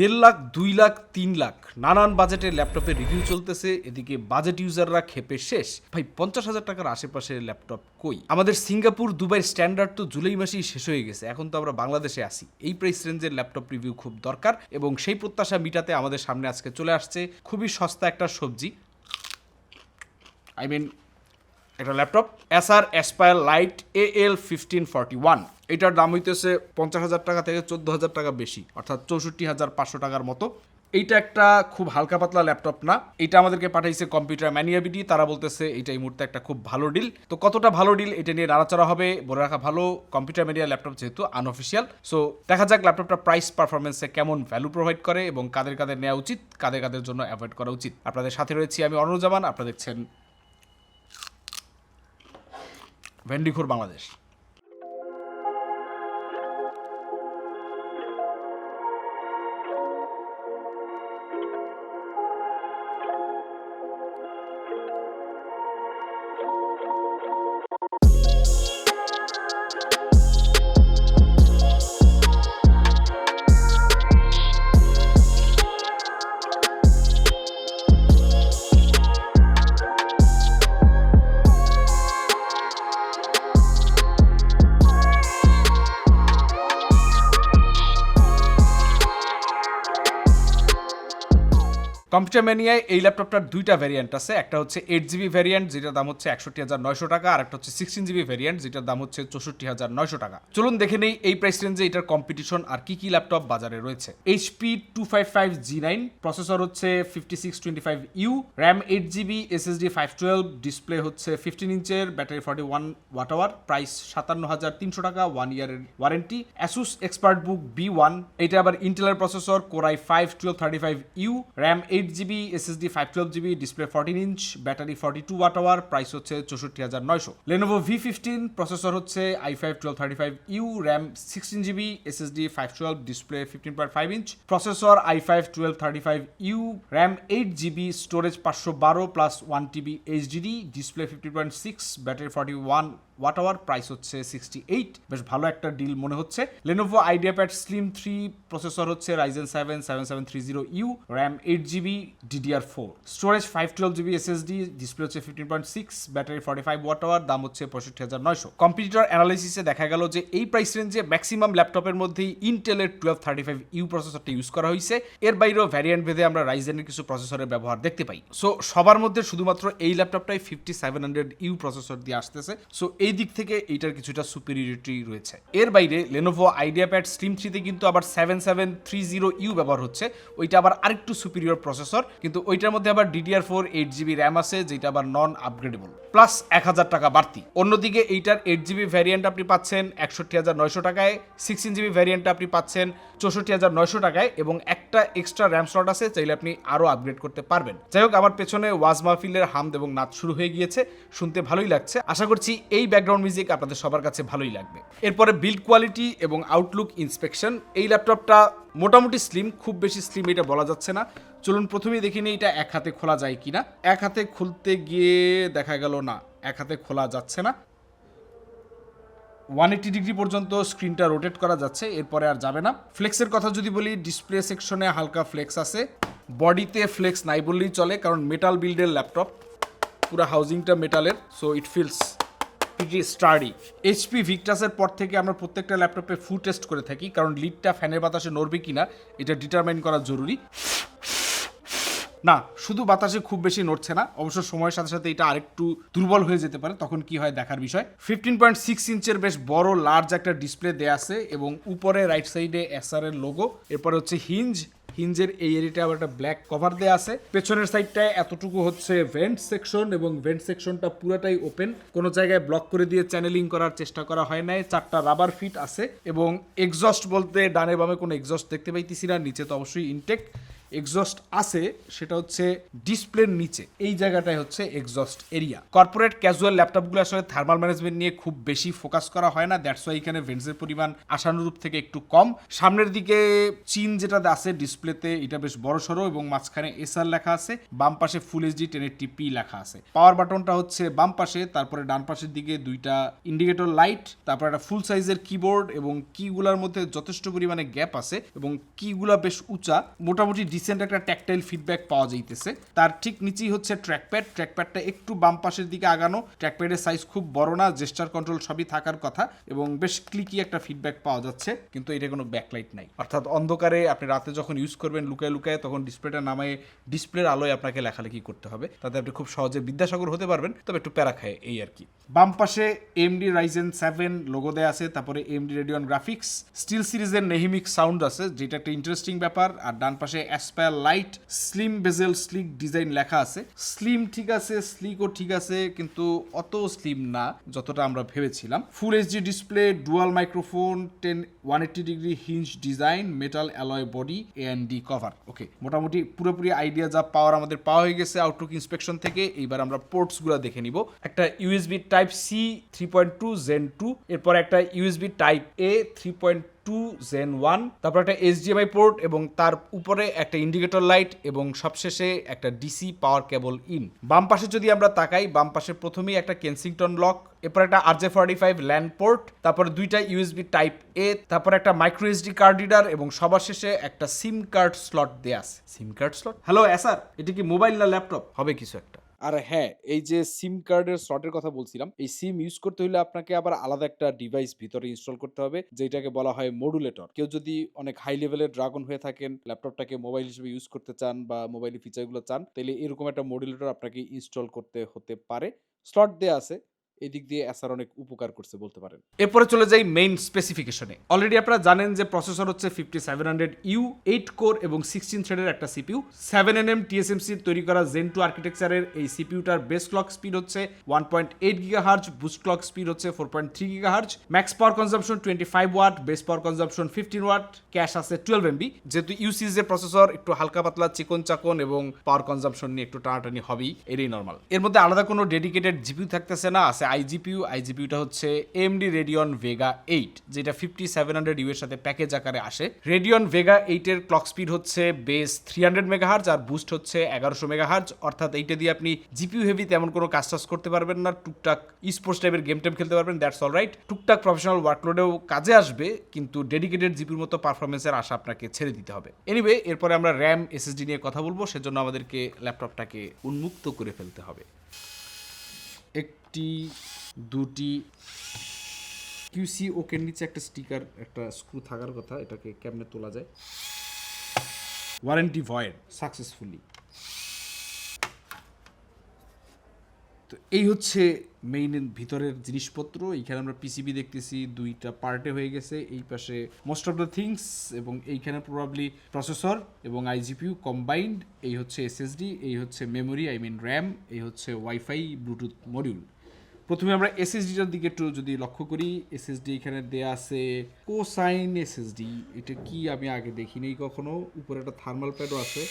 দেড় লাখ, দুই লাখ, তিন লাখ নানান বাজেটের ল্যাপটপের রিভিউ চলতেছে। এদিকে বাজেট ইউজাররা খেপে শেষ। ভাই, পঞ্চাশ হাজার টাকার আশেপাশে ল্যাপটপ কই? আমাদের সিঙ্গাপুর দুবাই স্ট্যান্ডার্ড তো জুলাই মাসেই শেষ হয়ে গেছে। এখন তো আমরা বাংলাদেশে আসি এই প্রাইস রেঞ্জের ল্যাপটপ রিভিউ খুব দরকার এবং সেই প্রত্যাশা মিটাতে আমাদের সামনে আজকে চলে আসছে খুবই সস্তা একটা সবজি। আই মিন একটা laptop Acer Aspire Lite A L fifteen forty one এটার দাম হইতেছে পঞ্চাশ হাজার টাকা থেকে চোদ্দ হাজার টাকা বেশি, অর্থাৎ চৌষট্টি হাজার পাঁচশো টাকার মতো। এইটা একটা খুব হালকা পাতলা ল্যাপটপ না। এটা আমাদেরকে পাঠাইছে কম্পিউটার ম্যানিয়াবিটি তারা বলতেছে এটা এই মুহূর্তে একটা খুব ভালো ডিল তো কতটা ভালো ডিল এটা নিয়ে নাড়াচাড়া হবে, বলে রাখা ভালো কম্পিউটার মিডিয়া ল্যাপটপ যেহেতু আনঅফিসিয়াল সো দেখা যাক ল্যাপটপটা প্রাইস পারফরমেন্সে কেমন ভ্যালু প্রোভাইড করে এবং কাদের কাদের নেওয়া উচিত, কাদের কাদের জন্য অ্যাভয়েড করা উচিত। আপনাদের সাথে রয়েছি আমি অনুজামান আপনারা দেখছেন ভেন্ডিখোর বাংলাদেশ। ম্যানিয়ায় এই ল্যাপটপটার দুইটা ভ্যারিয়েন্ট আছে। একটা হচ্ছে এইট জিবি ভ্যারিয়েন্ট যেটার দাম হচ্ছে একষট্টি হাজার নয়শো টাকা, আর একটা হচ্ছে সিক্সটিন জিবি ভ্যারিয়েন্ট যেটার দাম হচ্ছে চৌষট্টি হাজার নয়শো টাকা। চলুন দেখে নেই এই প্রাইস রেঞ্জে এটার কম্পিটিশন আর কি কি ল্যাপটপ বাজারে রয়েছে। HP two five five G nine processor হচ্ছে fifty six twenty five U RAM eight GB SSD five twelve display হচ্ছে fifteen ইঞ্চের battery forty one watt hour price সাতান্ন হাজার তিনশো টাকা ওয়ান ইয়ারের warranty Asus Expert Book B one এটা আবার ইন্টেলের processor Core i five twelve thirty five U RAM eight GB SSD five twelve GB display fourteen inch battery forty two watt hour price হচ্ছে চৌষট্টি হাজার নয়শো। Lenovo V fifteen processor হচ্ছে i five twelve thirty five U RAM sixteen GB SSD five twelve display fifteen point five inch processor i five twelve thirty five U RAM eight GB storage পাঁচশো বারো plus one TB HDD display fifty point six battery forty one watt hour price হচ্ছে sixty eight বেশ ভালো একটা deal মনে হচ্ছে। Lenovo IdeaPad Slim three processor হচ্ছে Ryzen seven seven seven three zero U RAM eight GB DDR four storage five twelve GB SSD display হচ্ছে fifteen point six battery forty five watt hour দাম হচ্ছে পঁয়ষট্টি হাজার নয়শো। Computer অ্যানালাইসিসে দেখা গেল যে এই প্রাইস রেঞ্জে ম্যাক্সিমাম ল্যাপটপের মধ্যেই ইন্টেলের টুয়েলভ থার্টি ফাইভ ইউ প্রসেসরটা ইউজ করা হয়েছে এর বাইরেও ভ্যারিয়েন্ট ভেদে আমরা রাইজেনের কিছু প্রসেসরের ব্যবহার দেখতে পাই। সো সবার মধ্যে শুধুমাত্র এই ল্যাপটপটাই fifty seven hundred U processor দিয়ে আসতেছে। সো এই দিক থেকে এইটার কিছুটা সুপিরিয়রিটি রয়েছে। এর বাইরে লেনোভো আইডিয়া প্যাড স্লিম থ্রিতে কিন্তু আবার seven seven three zero U ব্যবহার হচ্ছে। ওইটা আবার আরেকটু সুপিরিয়র প্রসেসর কিন্তু ওইটার মধ্যে আবার DDR four eight GB RAM আছে, যেটা আবার নন আপগ্রেডেবল প্লাস এক হাজার টাকা বাড়তি। অন্যদিকে এইটার এইট জিবি ভ্যারিয়েন্ট আপনি পাচ্ছেন একষট্টি হাজার নয়শো টাকায় সিক্সটিন জিবি ভ্যারিয়েন্ট আপনি পাচ্ছেন চৌষট্টি হাজার নয়শো টাকায়, এবং একটা এক্সট্রা র্যাম স্লট আছে, চাইলে আপনি আরও আপগ্রেড করতে পারবেন। যাই হোক, আমার পেছনে ওয়াজ মাহফিলের হামদ এবং নাচ শুরু হয়ে গিয়েছে। শুনতে ভালোই লাগছে। আশা করছি এই ব্যাকগ্রাউন্ড মিউজিক আপনাদের সবার কাছে ভালোই লাগবে। এরপরে বিল্ড কোয়ালিটি এবং আউটলুক ইন্সপেকশন এই ল্যাপটপটা মোটামুটি স্লিম খুব বেশি স্লিম এটা বলা যাচ্ছে না। চলুন প্রথমেই দেখে এটা এক হাতে খোলা যায় কিনা। এক হাতে খুলতে গিয়ে দেখা গেল না, এক হাতে খোলা যাচ্ছে না। ওয়ান এইটি ডিগ্রি পর্যন্ত স্ক্রিনটা রোটেট করা যাচ্ছে, এরপরে আর যাবে না। ফ্লেক্সের কথা যদি বলি ডিসপ্লে সেকশনে হালকা ফ্লেক্স আছে। বডিতে ফ্লেক্স নাই বললেই চলে, কারণ মেটাল বিল্ডের ল্যাপটপ পুরো হাউজিংটা মেটালের so it feels pretty sturdy HP ভিক্টাসের পর থেকে আমরা প্রত্যেকটা ল্যাপটপে ফু টেস্ট করে থাকি, কারণ লিডটা ফ্যানের বাতাসে নড়বে কিনা, এটা ডিটারমাইন করা জরুরি। না, শুধু বাতাসে খুব বেশি নড়ছে না, অবশ্য সময়ের সাথে সাথে এটা আরেকটু দুর্বল হয়ে যেতে পারে, তখন কি হয় দেখার বিষয়। ফিফটিন পয়েন্ট সিক্স ইঞ্চের বেশ বড় লার্জ একটা ডিসপ্লে দেয়া আছে এবং উপরে রাইট সাইডে এসআর এর লোগো এরপরে হচ্ছে হিঞ্জ হিঞ্জের এই এরিয়াটা আবার একটা ব্ল্যাক কভার দেওয়া আছে। পেছনের সাইডটায় এতটুকু হচ্ছে ভেন্ট সেকশন এবং ভেন্ট সেকশনটা পুরোটাই ওপেন কোনো জায়গায় ব্লক করে দিয়ে চ্যানেলিং করার চেষ্টা করা হয় নাই, চারটা রাবার ফিট আছে এবং এক্সস্ট বলতে ডানে বামে কোনো এক্সস্ট দেখতে পাইতেছি না, নিচে তো অবশ্যই ইনটেক এক্সস্ট আছে, সেটা হচ্ছে ডিসপ্লের নিচে। এই জায়গাটায় হচ্ছে এক্সস্ট এরিয়া কর্পোরেট ক্যাজুয়াল ল্যাপটপগুলো আসলে থার্মাল ম্যানেজমেন্ট নিয়ে খুব বেশি ফোকাস করা হয় না দ্যাটস ওয়াই এখানে ভেন্টসের পরিমাণ আশানুরূপ থেকে একটু কম। সামনের দিকে চিন যেটা আছে ডিসপ্লেতে এটা বেশ বড় সড়ো এবং মাঝখানে এসআর লেখা আছে, বাম পাশে ফুল এইচডি টেন টিপি লেখা আছে। পাওয়ার বাটনটা হচ্ছে বাম পাশে, তারপরে ডান পাশের দিকে দুইটা ইন্ডিকেটর লাইট তারপর একটা ফুল সাইজের কিবোর্ড এবং কিগুলার মধ্যে যথেষ্ট পরিমাণে গ্যাপ আছে এবং কিগুলা বেশ উঁচা। মোটামুটি ডিসেন্ট একটা ট্যাকটাইল ফিডব্যাক পাওয়া যাইতেছে। তার ঠিক নিচেই হচ্ছে ট্র্যাকপ্যাড ট্র্যাকপ্যাডটা একটু বাম পাশের দিকে আগানো। ট্র্যাকপ্যাডের সাইজ খুব বড় না জেস্টার কন্ট্রোল সবই থাকার কথা এবং বেশ ক্লিকি একটা ফিডব্যাক পাওয়া যাচ্ছে, কিন্তু এটা কোনো ব্যাকলাইট নাই। অর্থাৎ অন্ধকারে আপনি রাতে যখন ইউজ করবেন, লুকায় লুকায় তখন ডিসপ্লেটা নামায় ডিসপ্লের আলোয় আপনাকে লেখালেখি করতে হবে। তাতে আপনি খুব সহজে বিদ্যাসাগর হতে পারবেন, তবে একটু প্যারা খায়, এই আর কি। বাম পাশে এমডি রাইজেন সেভেন লোগো দেয়া আছে, তারপরে এমডি রেডিয়ন গ্রাফিক্স স্টিল সিরিজের নেহিমিক সাউন্ড আছে, যেটা একটা ইন্টারেস্টিং ব্যাপার। আর ডান পাশে Aspire Lite slim bezel sleek design লেখা আছে। স্লিম ঠিক আছে স্লিকও ঠিক আছে, কিন্তু অত স্লিম না, যতটা আমরা ভেবেছিলাম। Full HD display dual microphone ten one eighty degree hinge design metal alloy body and D cover okay মোটামুটি পুরোপুরি আইডিয়া যা পাওয়ার আমাদের পাওয়া হয়ে গেছে আউটলুক ইন্সপেকশন থেকে। এইবার আমরা পোর্টসগুলো দেখে নিব। একটা USB type C three point two gen two এরপর একটা USB type A three point two gen one তারপর একটা এইচডিএমআই পোর্ট এবং তার উপরে একটা ইন্ডিকেটর লাইট এবং সবশেষে একটা ডিসি পাওয়ার কেবল ইন বাম পাশে যদি আমরা তাকাই বাম পাশে প্রথমেই একটা কেনসিংটন লক এরপর একটা RJ forty five LAN port তারপর দুইটা ইউএসবি টাইপ এ তারপর একটা মাইক্রো এসডি কার্ড রিডার এবং সবার শেষে একটা সিম কার্ড স্লট দেয়া আছে। SIM card slot hello sir এটা কি মোবাইল না ল্যাপটপ হবে কিছু একটা। আর হ্যাঁ এই যে সিম কার্ডের স্লটের কথা বলছিলাম, এই সিম ইউজ করতে হলে আপনাকে আবার আলাদা একটা ডিভাইস ভিতরে ইনস্টল করতে হবে, যেটাকে বলা হয় মডুলেটর কেউ যদি অনেক হাই লেভেলের ড্রাগন হয়ে থাকেন ল্যাপটপটাকে মোবাইল হিসেবে ইউজ করতে চান বা মোবাইলের ফিচারগুলো চান তাহলে এরকম একটা মডুলেটর আপনাকে ইনস্টল করতে হতে পারে। স্লট দেওয়া আছে এই দিক দিয়ে অ্যাসার অনেক উপকার করছে বলতে পারেন। এরপরে চলে যাই মেইন স্পেসিফিকেশনে অলরেডি আপনারা জানেন যে প্রসেসর হচ্ছে fifty seven hundred U eight core এবং সিক্সটিন থ্রেডের একটা সিপিউ সেভেন এন এম টিএসএমসির তৈরি করা জেন টু আর্কিটেকচারের এই সিপিউটার বেস ক্লক স্পিড হচ্ছে one point eight gigahertz boost clock speed হচ্ছে four point three gigahertz max power consumption twenty five watt base power consumption fifteen watt cache আছে twelve MB যেহেতু ইউ সিরিজের processor একটু হালকা পাতলা, চিকন চাকন এবং পাওয়ার কনজাম্পশন নিয়ে একটু টানাটানি হবেই এটাই নর্মাল এর মধ্যে আলাদা কোনো ডেডিকেটেড জিপিউ থাকতেছে না, আছে আইজিপিউ, আইজিপিউটা হচ্ছে এমডি রেডিয়ন ভেগা এইট, যেটা ফিফটি সেভেন হান্ড্রেড ইউ এর সাথে প্যাকেজ আকারে আসে। রেডিয়ন ভেগা এইটের ক্লক স্পিড হচ্ছে বেস থ্রি হান্ড্রেড মেগাহার্জ আর বুস্ট হচ্ছে এগারোশো মেগাহার্জ অর্থাৎ এইটা দিয়ে আপনি জিপিউ হেভি তেমন কোনো কাজ টাজ করতে পারবেন না, টুকটাক স্পোর্টস টাইপের গেম টেম খেলতে পারবেন দ্যাটস অল রাইট টুকটাক প্রফেশনাল ওয়ার্কলোডেও কাজে আসবে, কিন্তু ডেডিকেটেড জিপির মতো পারফরমেন্সের আশা আপনাকে ছেড়ে দিতে হবে। এনিওয়ে এরপরে আমরা র্যাম এসএসডি নিয়ে কথা বলব, সেজন্য আমাদেরকে ল্যাপটপটাকে উন্মুক্ত করে ফেলতে হবে। একটি, দুটি কিউসি ওকের নিচে একটা স্টিকার একটা স্ক্রু থাকার কথা, এটাকে কেমনে তোলা যায়? ওয়ারেন্টি ভয়েড সাকসেসফুলি তো এই হচ্ছে মেইন ভিতরের জিনিসপত্র। এইখানে আমরা পিসিবি দেখতেছি, দুইটা পার্টে হয়ে গেছে। এই পাশে মোস্ট অফ দ্য থিংস এবং এইখানে প্রবাবলি প্রসেসর এবং আইজিপিউ কম্বাইন্ড এই হচ্ছে এসএসডি এই হচ্ছে মেমোরি আই মিন র্যাম এই হচ্ছে ওয়াইফাই ব্লুটুথ মডিউল প্রথমে আমরা এসএসডিটার দিকে একটু যদি লক্ষ্য করি এসএসডি এখানে দেয়া আছে কোসাইন এসএসডি এটা কি আমি আগে দেখিনি কখনো। উপরে একটা থার্মাল প্যাডও আছে।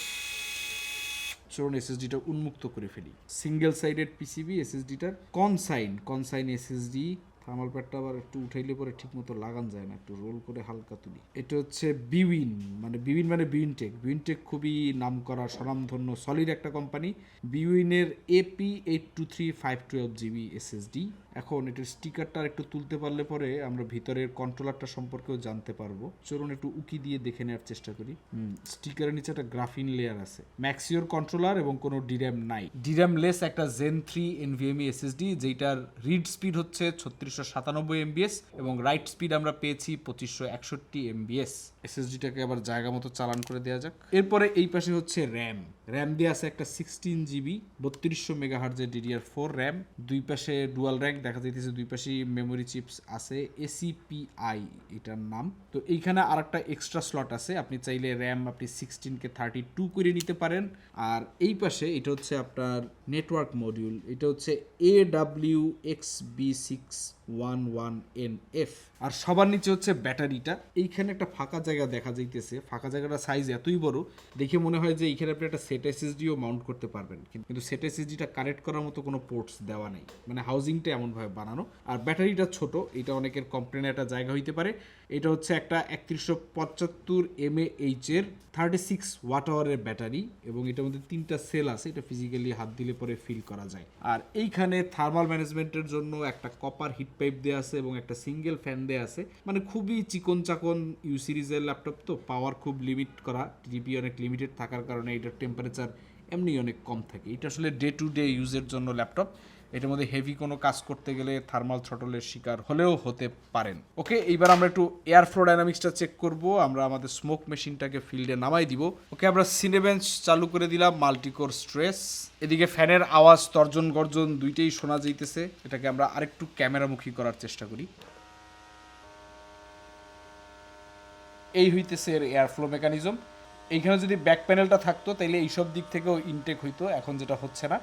চলুন এসএসডিটা উন্মুক্ত করে ফেলি। সিঙ্গেল সাইডেড পিসিবি এসএসডিটার কনসাইন কনসাইন এসএসডি থার্মাল প্যাডটা আবার একটু উঠাইলে পরে ঠিক মতো লাগান যায় না, একটু রোল করে হালকা তুলি। এটা হচ্ছে বিউইন মানে বিউইন মানে বিউইনটেক। বিউইনটেক খুবই নাম করা স্বনামধন্য সলিড একটা company বিউইনের AP eight two three five twelve GB SSD এখন এটার স্টিকারটা একটু তুলতে পারলে পরে আমরা ভিতরের কন্ট্রোলারটা সম্পর্কেও জানতে পারব। চলুন একটু উকি দিয়ে দেখে নেওয়ার চেষ্টা করি। হুম স্টিকারের নিচে একটা গ্রাফিন লেয়ার আছে। ম্যাক্সিওর কন্ট্রোলার এবং কোনো ডির্যাম নাই। ডির্যাম লেস একটা জেন থ্রি এনভিএমই এসএসডি যেটার রিড স্পিড হচ্ছে ছত্রিশশো সাতানব্বই এমবিএস এবং রাইট স্পিড আমরা পেয়েছি পঁচিশশো একষট্টি এমবিএস এসএসডিটাকে আবার জায়গা মতো চালান করে দেওয়া যাক। এরপরে এই পাশে হচ্ছে র্যাম র্যাম দিয়ে আছে একটা সিক্সটিন জিবি বত্রিশশো মেগা হার্জের ডিডিআর ফোর র্যাম দুই পাশে ডুয়াল র্যাঙ্ক দেখা যাইতেছে দুই পাশেই মেমোরি চিপস আছে এসিপিআই এটার নাম। তো এইখানে আর একটা এক্সট্রা স্লট আছে, আপনি চাইলে র্যাম আপনি সিক্সটিনকে থার্টি টু করে নিতে পারেন। আর এই পাশে এটা হচ্ছে আপনার নেটওয়ার্ক মডিউল এটা হচ্ছে A W X B six one one N F R সবার নিচে হচ্ছে ব্যাটারিটা। এইখানে একটা ফাঁকা জায়গা দেখা যাইতেছে। ফাঁকা জায়গাটা সাইজ এতই বড়, দেখে মনে হয় যে এইখানে আপনি একটা সেট এসএসডিও মাউন্ট করতে পারবেন। কিন্তু সেট এসএসডিটা কানেক্ট করার মতো কোনো পোর্টস দেওয়া নেই। মানে হাউজিংটা এমনভাবে বানানো। আর ব্যাটারিটা ছোট, এটা অনেকের কমপ্লেনে একটা জায়গা হইতে পারে। এটা হচ্ছে একটা একত্রিশশো পঁচাত্তর এম এইচ এর থার্টি সিক্স ওয়াট আওয়ারের ব্যাটারি এবং এটার মধ্যে তিনটা সেল আছে, এটা ফিজিক্যালি হাত দিলে পরে ফিল করা যায়। আর এইখানে থার্মাল ম্যানেজমেন্টের জন্য একটা কপার হিট পাইপ দেওয়া আছে এবং একটা সিঙ্গেল ফ্যান দেওয়া আছে। মানে খুবই চিকন চাকন ইউ সিরিজের ল্যাপটপ তো পাওয়ার খুব লিমিট করা টিপি অনেক লিমিটেড থাকার কারণে এটার টেম্পারেচার এমনি অনেক কম থাকে। এটা আসলে ডে টু ডে ইউজের জন্য ল্যাপটপ এটার মধ্যে হেভি কোনো কাজ করতে গেলে থার্মাল থ্রটলের শিকার হলেও হতে পারেন। ওকে এইবার আমরা একটু এয়ার ফ্লো ডাইনামিক্সটা চেক করব। আমরা আমাদের স্মোক মেশিনটাকে ফিল্ডে নামাই দিব। ওকে আমরা সিনেবেঞ্চ চালু করে দিলাম মাল্টিকোর স্ট্রেস এদিকে ফ্যানের আওয়াজ তর্জন গর্জন দুইটাই শোনা যাইতেছে। এটাকে আমরা আরেকটু ক্যামেরামুখী করার চেষ্টা করি। এই হইতেছে এর এয়ার ফ্লো মেকানিজম এইখানে যদি ব্যাক প্যানেলটা থাকতো, তাইলে এইসব দিক থেকেও ইনটেক হইতো। এখন যেটা হচ্ছে না।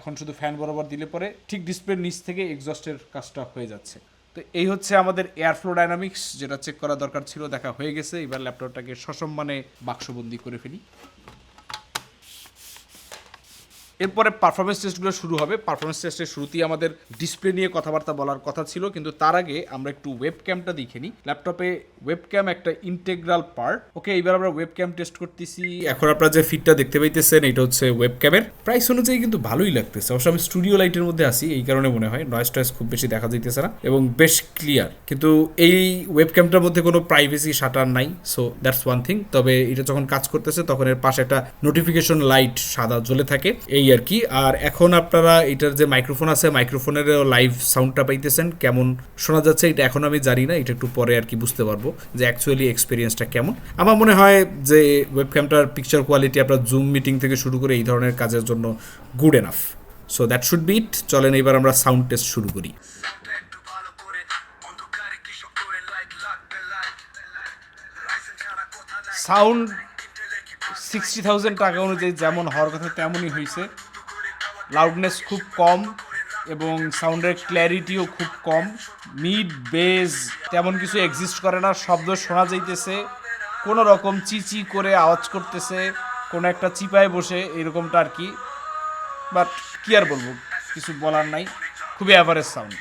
এখন শুধু ফ্যান বরাবর দিলে পরে ঠিক ডিসপ্লের নিচ থেকে এক্সস্টের কাজটা হয়ে যাচ্ছে। তো এই হচ্ছে আমাদের এয়ারফ্লো ডাইনামিক্স যেটা চেক করা দরকার ছিল, দেখা হয়ে গেছে। এবার ল্যাপটপটাকে সসম্মানে বাক্সবন্দি করে ফেলি। এরপরে পারফরমেন্স টেস্টগুলো শুরু হবে। পারফরমেন্স টেস্টের শুরুতেই আমাদের ডিসপ্লে নিয়ে কথাবার্তা বলার কথা ছিল, কিন্তু তার আগে আমরা একটু ওয়েব ক্যামটা দেখে নিই। ল্যাপটপে ওয়েব ক্যাম একটা ইন্টেগ্রাল পার্ট ওকে এবার আমরা ওয়েব ক্যাম টেস্ট করতেছি। এখন আপনারা যে ফিটটা দেখতে পাইতেছেন, এটা হচ্ছে ওয়েব ক্যামের প্রাইস অনুযায়ী কিন্তু ভালোই লাগতেছে। অবশ্য আমি স্টুডিও লাইটের মধ্যে আছি, এই কারণে মনে হয় নয়েস টয়েস খুব বেশি দেখা যাইতেছে না, এবং বেশ ক্লিয়ার কিন্তু এই ওয়েব ক্যামটার মধ্যে কোনো প্রাইভেসি শাটার নাই সো দ্যাটস ওয়ান থিং তবে এটা যখন কাজ করতেছে, তখন এর পাশে একটা নোটিফিকেশন লাইট সাদা জ্বলে থাকে। এই আর কি আর এখন আপনারা এটার যে মাইক্রোফোন আছে মাইক্রোফোনের লাইভ সাউন্ডটা পাইতেছেন কেমন শোনা যাচ্ছে এটা এখন আমি জানি না এটা একটু পরে আর কি বুঝতে পারব যে অ্যাকচুয়ালি এক্সপিরিয়েন্সটা কেমন আমার মনে হয় যে ওয়েবক্যামটার পিকচার কোয়ালিটি আপনার জুম মিটিং থেকে শুরু করে এই ধরনের কাজের জন্য good enough so that should be it চলেন এবার আমরা সাউন্ড টেস্ট শুরু করি সাউন্ড সিক্সটি থাউজেন্ড টাকা অনুযায়ী যেমন হওয়ার কথা তেমনই হয়েছে। লাউডনেস খুব কম এবং সাউন্ডের ক্ল্যারিটিও খুব কম। মিড বেজ তেমন কিছু এক্সিস্ট করে না, শব্দ শোনা যাইতেছে। কোনো রকম চিচি করে আওয়াজ করতেছে, কোনো একটা চিপায় বসে, এরকমটা আর কি। বাট কি আর বলব, কিছু বলার নাই। খুবই অ্যাভারেজ সাউন্ড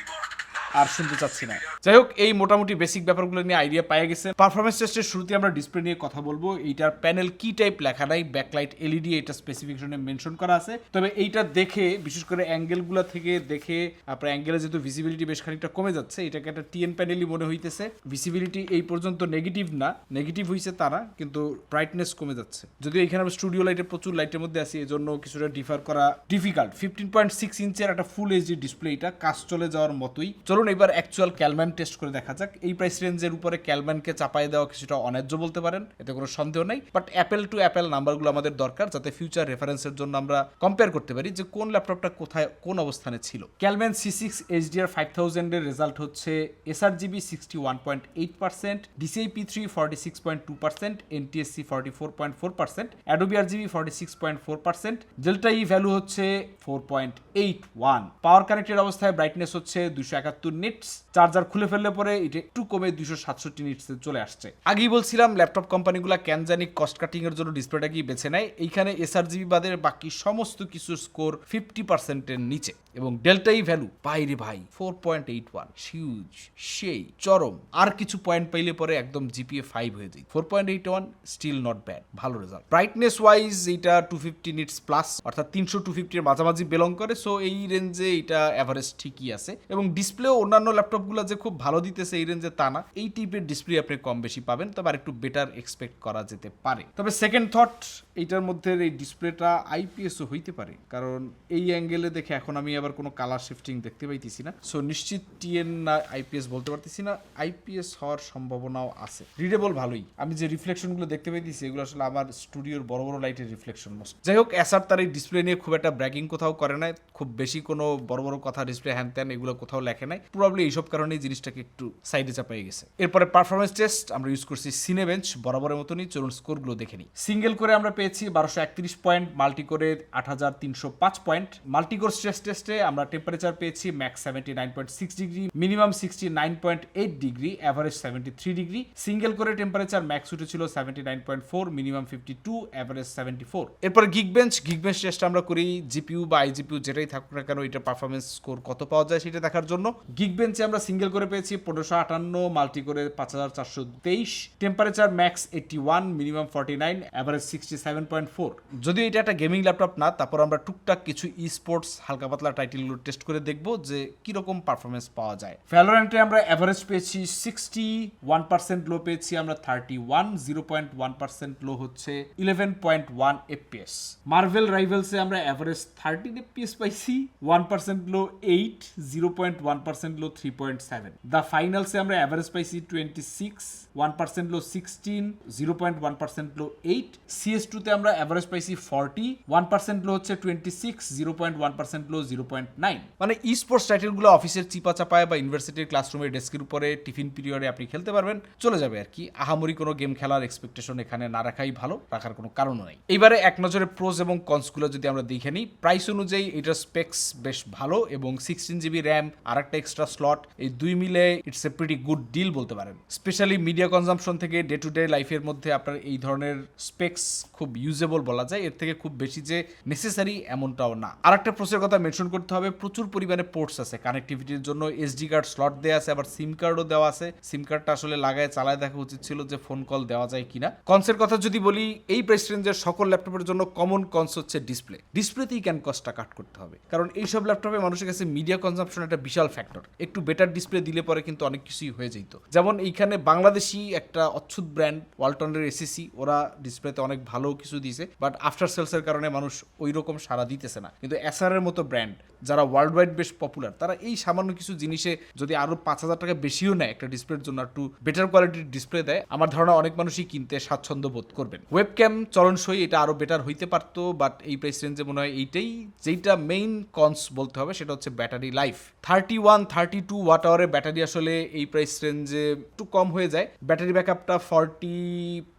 আর শুনতে চাচ্ছি না। যাই হোক এই মোটামুটি বেসিক ব্যাপারগুলো নিয়ে আইডিয়া পাওয়া গেছে পারফরমেন্স টেস্টের শুরুতে আমরা ডিসপ্লে নিয়ে কথা বলব। এইটার প্যানেল কি টাইপ লেখা নাই ব্যাকলাইট এলইডি এটা স্পেসিফিকেশনে মেনশন করা আছে। তবে এইটা দেখে, বিশেষ করে অ্যাঙ্গেলগুলো থেকে দেখে, আপনার অ্যাঙ্গেলে যেহেতু ভিজিবিলিটি বেশ খানিকটা কমে যাচ্ছে, এটাকে একটা টিএন প্যানেলই মনে হইতেছে। ভিজিবিলিটি এই পর্যন্ত নেগেটিভ না নেগেটিভ হয়েছে তারা, কিন্তু ব্রাইটনেস কমে যাচ্ছে। যদিও এখানে আমরা স্টুডিও লাইটে প্রচুর লাইটের মধ্যে আছি এই জন্য কিছুটা ডিফার করা ডিফিকাল্ট ফিফটিন পয়েন্ট সিক্স ইঞ্চের একটা ফুল এইচডি ডিসপ্লে এটা, কাজ চলে যাওয়ার মতোই। চলুন এবার অ্যাকচুয়াল ক্যালম্যান টেস্ট করে দেখা যাক। এই প্রাইস রেঞ্জের উপরে ক্যালম্যানকে চাপাই দেওয়া কিছুটা অন্যায্য বলতে পারেন, এতে কোনো সন্দেহ নেই। বাট অ্যাপেল টু অ্যাপেল নাম্বারগুলো আমাদের দরকার যাতে ফিউচার রেফারেন্সের জন্য আমরা কম্পেয়ার করতে পারি যে কোন ল্যাপটপটা কোথায়, কোন অবস্থানে ছিল। Calman C six HDR five থাউজেন্ডের result হচ্ছে SR GB sixty one point eight percent DCI P three forty six point two percent NTSC forty four point four percent Adobe R GB forty six point four percent delta E value হচ্ছে four point eight one power connected অবস্থায় brightness হচ্ছে দুশো একাত্তর nits charger খুলে ফেললে পরে এটা একটু কমে দুশো সাতষট্টি নিটসে চলে আসছে। আগেই বলছিলাম, ল্যাপটপ কোম্পানিগুলো কেন জানি কস্ট কাটিং এর জন্য ডিসপ্লেটা কি বেছে নেয়। এইখানে এসআরজিবি বাদের বাকি সমস্ত কিছু স্কোর ফিফটি পার্সেন্টের নিচে। এবং ডেল্টাই ভ্যালু বাইরে ভাই four point eight one huge সেই চরম। আর কিছু পয়েন্ট পাইলে পরে একদম জিপিএ ফাইভ হয়ে যায়। Four point eight one still not bad ভালো রেজাল্ট ব্রাইটনেস ওয়াইজ এটা টু ফিফটি নিটস প্লাস অর্থাৎ তিনশো টু ফিফটির মাঝামাঝি বিলং করে সো এই রেঞ্জে এটা অ্যাভারেজ ঠিকই আছে। এবং ডিসপ্লেও অন্যান্য ল্যাপটপগুলো যে খুব ভালো দিতেছে, এই রেঞ্জে তা না। এই টাইপের ডিসপ্লে আপনি কম বেশি পাবেন, তবে আর একটু বেটার এক্সপেক্ট করা যেতে পারে। তবে সেকেন্ড থট এইটার মধ্যে এই ডিসপ্লেটা আইপিএসও হইতে পারে, কারণ এই অ্যাঙ্গেলে দেখে এখন আমি আবার কোনো কালার শিফটিং দেখতে পাইতেছি না। সো নিশ্চিত টিএন না আইপিএস বলতে পারতেছি না। আইপিএস হওয়ার সম্ভাবনাও আছে। রিডেবল ভালোই। আমি যে রিফ্লেকশনগুলো দেখতে পাইতেছি, এগুলো আসলে আমার স্টুডিওর বড় বড় লাইটের রিফ্লেকশন মোস্ট যাই হোক এসার তার এই ডিসপ্লে নিয়ে খুব একটা ব্র্যাগিং কোথাও করে নাই। খুব বেশি কোনো বড় বড় কথা ডিসপ্লে হ্যান ত্যান এগুলো কোথাও লেখে নাই। প্রবাবলি এইসব কারণেই জিনিসটাকে একটু সাইডে চাপাই গেছে। এরপরে পারফরমেন্স টেস্ট আমরা ইউজ করছি সিনেবেঞ্চ বরাবরের মতনই চলুন স্কোরগুলো দেখে নিই। সিঙ্গেল করে আমরা পেয়েছি বারোশো একত্রিশ পয়েন্ট মাল্টি করে আট হাজার তিনশো পাঁচ পয়েন্ট মাল্টি কোর স্ট্রেস টেস্টে আমরা টেম্পারেচার পেয়েছি max seventy nine point six degree minimum sixty nine point eight degree average seventy three degree single করে টেম্পারেচার ম্যাক্স উঠেছিল seventy nine point four minimum fifty two average seventy four এরপর Geekbench Geekbench test আমরা করি GPU বা আইজিপিউ যেটাই থাকুক না কেন, এটা পারফরমেন্স স্কোর কত পাওয়া যায় সেটা দেখার জন্য। গিগ বেঞ্চে আমরা সিঙ্গেল করে পেয়েছি পনেরোশো আটান্ন মাল্টি করে পাঁচ হাজার চারশো তেইশ temperature max eighty one minimum forty nine average sixty seven point four যদিও এটা একটা গেমিং ল্যাপটপ না, তারপর আমরা টুকটাক কিছু ই স্পোর্টস হালকা পাতলা টাইটেলগুলো টেস্ট করে দেখব যে কীরকম পারফরমেন্স পাওয়া যায়। ভ্যালোরেন্টে আমরা অ্যাভারেজ পেয়েছি সিক্সটি ওয়ান পার্সেন্ট লো পেয়েছি, আমরা thirty one zero point one percent low হচ্ছে eleven point one FPS Marvel রাইভেলসে আমরা অ্যাভারেজ থার্টিন এফপিএস পাইছি one percent low eight zero point one percent low three point seven the ফাইনালসে আমরা average পাইছি twenty six one percent low sixteen zero point one percent low eight CS টুতে আমরা average পাইছি forty one percent low হচ্ছে twenty six zero point one percent low zero point nine মানে ই sports টাইটেলগুলো অফিসের চিপা চাপায় বা ইউনিভার্সিটির ক্লাসরুমের ডেস্কের উপরে টিফিন পিরিয়ডে আপনি খেলতে পারবেন, চলে যাবে আর কি। আহামরি কোনো গেম খেলার এক্সপেকটেশন এখানে না রাখাই ভালো, রাখার কোনো কারণ নেই। এবারে এক নজরে প্রোজ এবং কনসগুলো যদি আমরা দেখে নিই প্রাইস অনুযায়ী এটার স্পেক্স বেশ ভালো এবং সিক্সটিন জিবি র্যাম আর একটা এক্সট্রা স্লট এই দুই মিলে it's a pretty good deal বলতে পারেন। স্পেশালি মিডিয়া কনজাম্পশন থেকে ডে টু ডে লাইফের মধ্যে আপনার এই ধরনের স্পেক্স খুব ইউজেবল বলা যায়। এর থেকে খুব বেশি যে নেসেসারি এমনটাও না। আর একটা প্রসের কথা মেনশন করতে হবে। প্রচুর পরিমাণে পোর্টস আছে। কানেক্টিভিটির জন্য এসডি কার্ড স্লট দেওয়া আছে, আবার সিম কার্ডও দেওয়া আছে। সিম কার্ডটা আসলে লাগায়, চালায় দেখা উচিত ছিল যে ফোন কল দেওয়া যায় কিনা। কনসের কথা যদি বলি, এই প্রাইস রেঞ্জের সকল ল্যাপটপের জন্য কমন কনস হচ্ছে ডিসপ্লে ডিসপ্লেতেই ক্যান কস্টটা কাট করতে হবে? কারণ এইসব ল্যাপটপে মানুষের কাছে মিডিয়া কনজাম্পশন একটা বিশাল ফ্যাক্টর একটু বেটার ডিসপ্লে দিলে পরে কিন্তু অনেক কিছুই হয়ে যেত। যেমন এইখানে বাংলাদেশি একটা অচ্ছুত ব্র্যান্ড ওয়ালটনের এসিসি ওরা ডিসপ্লেতে অনেক ভালো কিছু দিয়েছে। বাট আফটার সেলসের কারণে মানুষ ওই রকম সারা দিতেছে না। কিন্তু এসআর এর মতো ব্র্যান্ড যারা ওয়ার্ল্ড ওয়াইড বেশ পপুলার তারা এই সামান্য কিছু জিনিসে যদি আরও পাঁচ হাজার টাকা বেশিও নেয় একটা ডিসপ্লের জন্য একটু বেটার কোয়ালিটির ডিসপ্লে দেয়, আমার ধারণা অনেক মানুষই কিনতে স্বাচ্ছন্দ্য বোধ করবেন। ওয়েব ক্যাম চলনসই এটা আরও বেটার হইতে পারতো বাট এই প্রাইস রেঞ্জে মনে হয় এইটাই যেইটা মেইন কনস বলতে হবে, সেটা হচ্ছে battery life thirty one thirty two watt আওয়ারের battery আসলে এই প্রাইস রেঞ্জে একটু কম হয়ে যায়। ব্যাটারি ব্যাকআপটা ফর্টি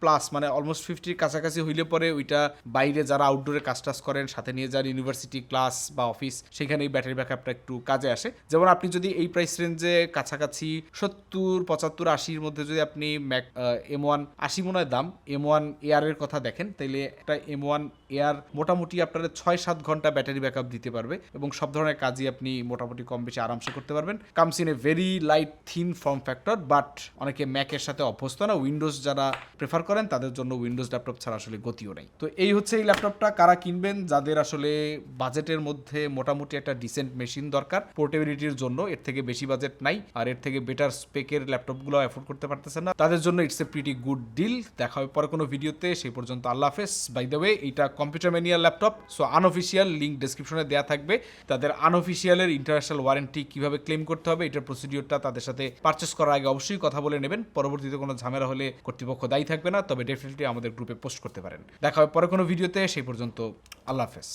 প্লাস মানে অলমোস্ট ফিফটির কাছাকাছি হইলে পরে ওইটা বাইরে যারা আউটডোরে কাজ টাজ করেন, সাথে নিয়ে যান ইউনিভার্সিটি ক্লাস বা অফিস সেখানে এই ব্যাটারি ব্যাকআপটা একটু কাজে আসে। যেমন আপনি যদি এই প্রাইস রেঞ্জে কাছাকাছি সত্তর, পঁচাত্তর, আশির মধ্যে যদি আপনি ম্যাক এম ওয়ান আশি মনে হয় দাম এম ওয়ান এয়ারের কথা দেখেন, তাইলে একটা এম ওয়ান এয়ার মোটামুটি আপনার ছয় সাত ঘণ্টা ব্যাটারি ব্যাকআপ দিতে পারবে এবং সব ধরনের কাজই আপনি মোটামুটি কম বেশি আরামসে করতে পারবেন। Comes in a very light thin form factor but অনেকে ম্যাকের সাথে অভ্যস্ত না। উইন্ডোজ যারা প্রেফার করেন, তাদের জন্য উইন্ডোজ ল্যাপটপ ছাড়া আসলে গতিও নেই। তো এই হচ্ছে এই ল্যাপটপটা কারা কিনবেন, যাদের আসলে বাজেটের মধ্যে মোটামুটি একটা ডিসেন্ট মেশিন দরকার। পোর্টেবিলিটির জন্য এর থেকে বেশি বাজেট নাই, আর এর থেকে বেটার স্পেকের ল্যাপটপগুলো অ্যাফোর্ড করতে পারতেছেন না। তাদের জন্য it's a pretty good deal দেখা হবে পরে কোনো ভিডিওতে। সেই পর্যন্ত আল্লাহ হাফেজ। বাই দ্য ওয়ে এটা কম্পিউটার ম্যানিয়ার ল্যাপটপ সো আনঅফিসিয়াল লিঙ্ক ডেসক্রিপশনে দেওয়া থাকবে। তাদের আনঅফিসিয়ালের ইন্টারন্যাশনাল ওয়ারেন্টি কীভাবে ক্লেম করতে হবে, এটার প্রসিডিওরটা তাদের সাথে পারচেস করার আগে অবশ্যই কথা বলে নেবেন। পরবর্তীতে কোনো ঝামেলা হলে কর্তৃপক্ষ দায়ী থাকবে না, তবে ডেফিনেটলি আমাদের গ্রুপে পোস্ট করতে পারেন। দেখা হবে পরে কোনো ভিডিওতে। সেই পর্যন্ত আল্লাহ হাফেজ।